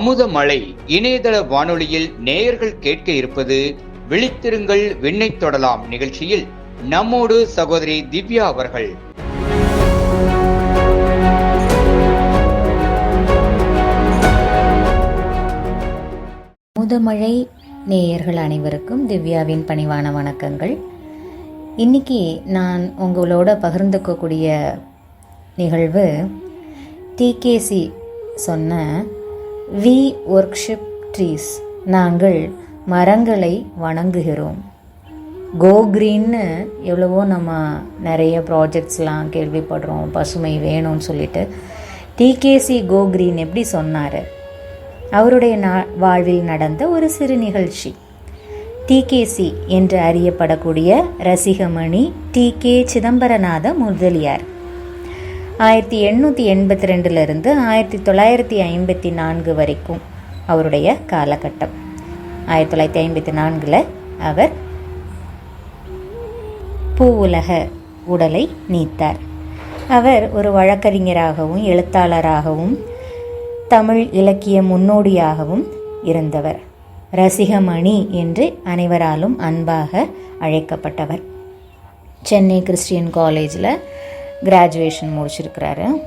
அமுதமழை இணையதள வானொலியில் நேயர்கள் கேட்க இருப்பது விழித்திருங்கள் விண்ணை தொடலாம் நிகழ்ச்சியில் நம்மோடு சகோதரி திவ்யா அவர்கள். அமுதமழை நேயர்கள் அனைவருக்கும் திவ்யாவின் பணிவான வணக்கங்கள். இன்னைக்கு நான் உங்களோட பகிர்ந்துக்கக்கூடிய நிகழ்வு டிகேசி சொன்ன வி ஒர்க்ஷிப் ட்ரீஸ் நாங்கள் மரங்களை வணங்குகிறோம். கோ க்ரீன்னு எவ்வளவோ நம்ம நிறைய ப்ராஜெக்ட்ஸ்லாம் கேள்விப்படுறோம். பசுமை வேணும்னு சொல்லிட்டு. டிகேசி கோ க்ரீன் எப்படி சொன்னார்? அவருடைய நா வாழ்வில் நடந்த ஒரு சிறு நிகழ்ச்சி. டிகேசி என்று அறியப்படக்கூடிய ரசிகமணி டி கே சிதம்பரநாத முதலியார். ஆயிரத்தி எண்ணூற்றி எண்பத்தி ரெண்டுலேருந்து ஆயிரத்தி தொள்ளாயிரத்தி ஐம்பத்தி நான்கு வரைக்கும் அவருடைய காலகட்டம். ஆயிரத்தி தொள்ளாயிரத்தி ஐம்பத்தி நான்கில் அவர் பூ உலக உடலை நீத்தார். அவர் ஒரு வழக்கறிஞராகவும் எழுத்தாளராகவும் தமிழ் இலக்கிய முன்னோடியாகவும் இருந்தவர். ரசிகமணி என்று அனைவராலும் அன்பாக அழைக்கப்பட்டவர். சென்னை கிறிஸ்டியன் காலேஜில் கிராஜுவேஷன் முடிச்சிருக்கிறாரு.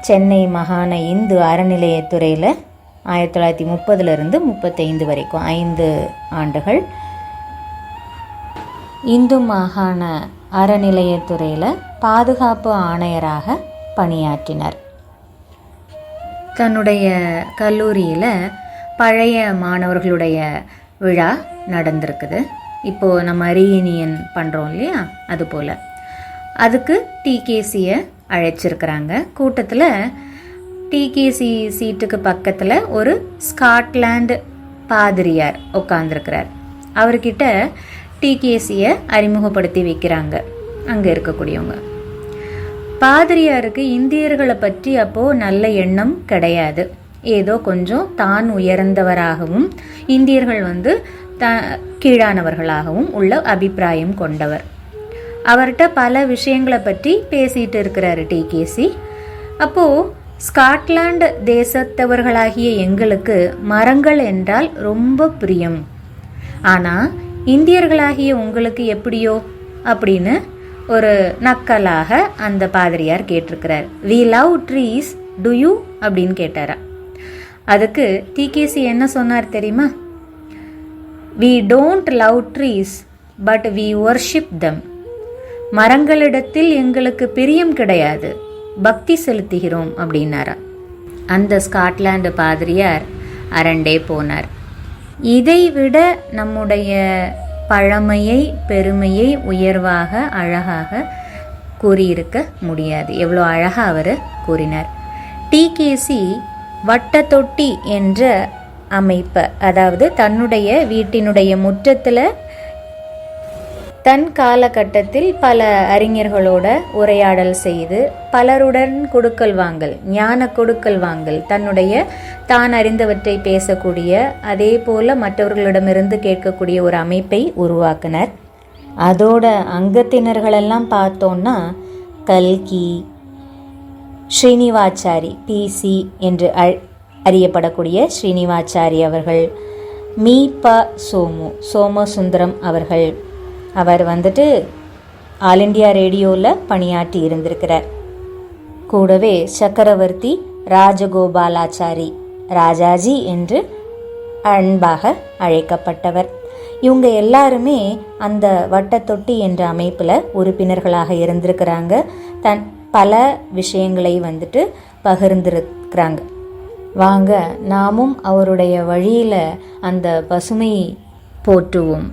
சென்னை மாகாண இந்து அறநிலையத்துறையில் ஆயிரத்தி தொள்ளாயிரத்தி முப்பதுலேருந்து முப்பத்தைந்து வரைக்கும் ஐந்து ஆண்டுகள். இந்து மாகாண அறநிலையத்துறையில் பாதுகாப்பு ஆணையராக பணியாற்றினார். தன்னுடைய கல்லூரியில் பழைய மாணவர்களுடைய விழா நடந்திருக்குது. இப்போது நம்ம ரீயூனியன் பண்ணுறோம் இல்லையா? அது போல் அதுக்கு டிகேசியை அழைச்சிருக்கிறாங்க. கூட்டத்தில் டிகேசி சீட்டுக்கு பக்கத்தில் ஒரு ஸ்காட்லாண்டு பாதிரியார் உட்காந்துருக்கிறார் அவர்கிட்ட டிகேசியை அறிமுகப்படுத்தி வைக்கிறாங்க. அங்கே இருக்கக்கூடியவங்க. பாதிரியாருக்கு இந்தியர்களை பற்றி அப்போது நல்ல எண்ணம் கிடையாது. ஏதோ கொஞ்சம் தான் உயர்ந்தவராகவும் இந்தியர்கள் வந்து த கீழானவர்களாகவும் உள்ள அபிப்பிராயம் கொண்டவர். அவர்கிட்ட பல விஷயங்களை பற்றி பேசிட்டு இருக்கிறாரு டிகேசி அப்போது ஸ்காட்லாண்டு தேசத்தவர்களாகிய எங்களுக்கு மரங்கள் என்றால் ரொம்ப பிரியம். ஆனால் இந்தியர்களாகிய உங்களுக்கு எப்படியோ? அப்படின்னு ஒரு நக்கலாக அந்த பாதிரியார் கேட்டிருக்கிறார். We love trees to you அப்படின்னு கேட்டாரா. அதுக்கு டிகேசி என்ன சொன்னார் தெரியுமா? We don't love trees but we worship them மரங்களிடத்தில் எங்களுக்கு பிரியம் கிடையாது. பக்தி செலுத்துகிறோம் அப்படின்னாரா? அந்த ஸ்காட்லாந்து பாதிரியார் அரண்டே போனார். இதை விட நம்முடைய பழமையை பெருமையை உயர்வாக அழகாக கூறியிருக்க முடியாது. எவ்வளோ அழகாக அவர் கூறினார். டிகேசி வட்டத்தொட்டி என்ற அமைப்பை அதாவது தன்னுடைய வீட்டினுடைய முற்றத்தில் தன் காலகட்டத்தில் பல அறிஞர்களோட உரையாடல் செய்து பலருடன் கொடுக்கல் வாங்கல் ஞான கொடுக்கல் வாங்கல் தன்னுடைய தான் அறிந்தவற்றை பேசக்கூடிய அதே போல மற்றவர்களிடமிருந்து கேட்கக்கூடிய ஒரு அமைப்பை உருவாக்கினர். அதோட அங்கத்தினர்களெல்லாம் பார்த்தோன்னா கல்கி ஸ்ரீனிவாச்சாரி பிசி என்று அறியப்படக்கூடிய ஸ்ரீனிவாச்சாரி அவர்கள் மீ ப சோமு சோமசுந்தரம் அவர்கள். அவர் வந்துட்டு ஆல் இண்டியா ரேடியோவில் பணியாற்றி இருந்திருக்கிறார். கூடவே சக்கரவர்த்தி ராஜகோபாலாச்சாரி ராஜாஜி என்று அன்பாக அழைக்கப்பட்டவர். இவங்க எல்லாருமே அந்த வட்டத்தொட்டி என்ற அமைப்பில் உறுப்பினர்களாக இருந்திருக்கிறாங்க. தன் பல விஷயங்களை வந்துட்டு பகிர்ந்திருக்கிறாங்க. வாங்க நாமும் அவருடைய வழியில் அந்த பசுமை போற்றுவோம்.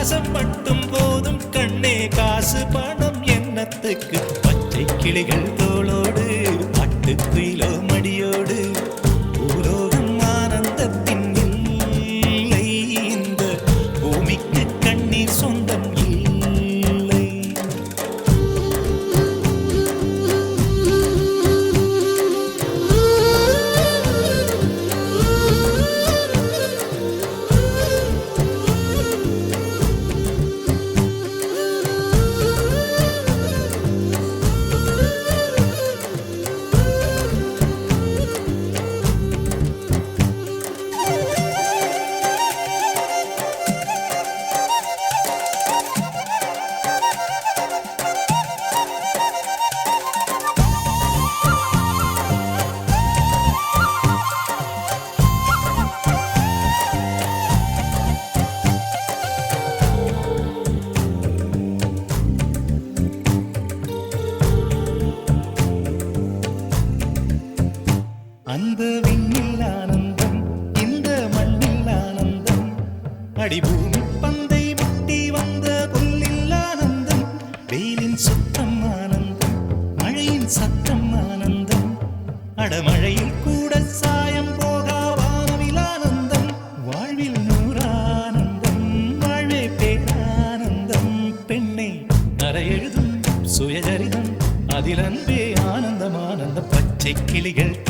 பாசம் மட்டும் போதும். கண்ணே காசு பணம் எண்ணத்துக்கு பச்சை கிளிகள் தோளோடு சத்தம் ஆனந்தம். அடமழையில் கூட சாயம் போகா வானவில் ஆனந்தம். வாழ்வில் நூறானந்தம் வாழ்வே பேரானந்தம். பெண்ணை நரையெழுதும் சுயசரிதம் அதில் அன்பே ஆனந்தமானந்த பச்சை கிளிகள்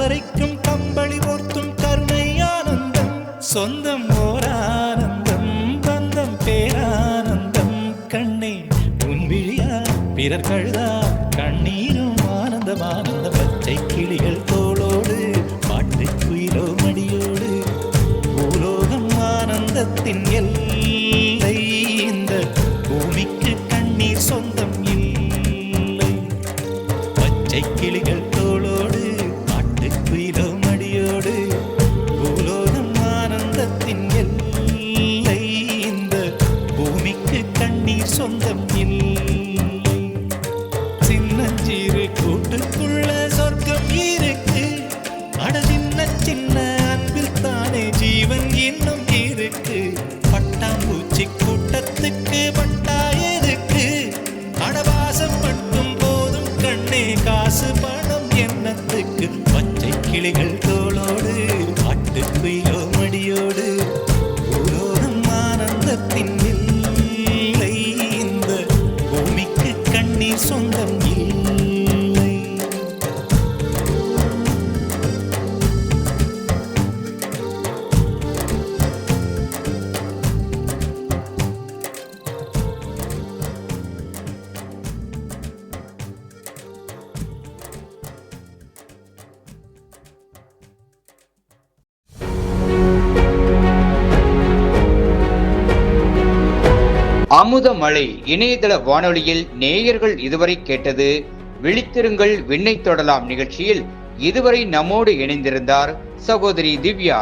அவரைக்கும் கம்பளி ஓர்த்தும் கருணை ஆனந்தம் சொந்தம் ஓரானந்தம் பந்தம் பேரானந்தம் கண்ணே உன் விழியா பிறர் கழுதா கண்ணீரும் ஆனந்தமானந்த பச்சை கிளிகள் தோளோடு பாட்டுக்குயிலோ மடியோடு பூலோகம் ஆனந்தத்தின் எல்லாம் காசு பணம் என்னத்துக்கு? பச்சை கிளிகள் அமுதமழை இணையதள வானொலியில் நேயர்கள் இதுவரை கேட்டது விழித்திருங்கள் விண்ணை தொடலாம் நிகழ்ச்சியில் இதுவரை நம்மோடு இணைந்திருந்தார் சகோதரி திவ்யா.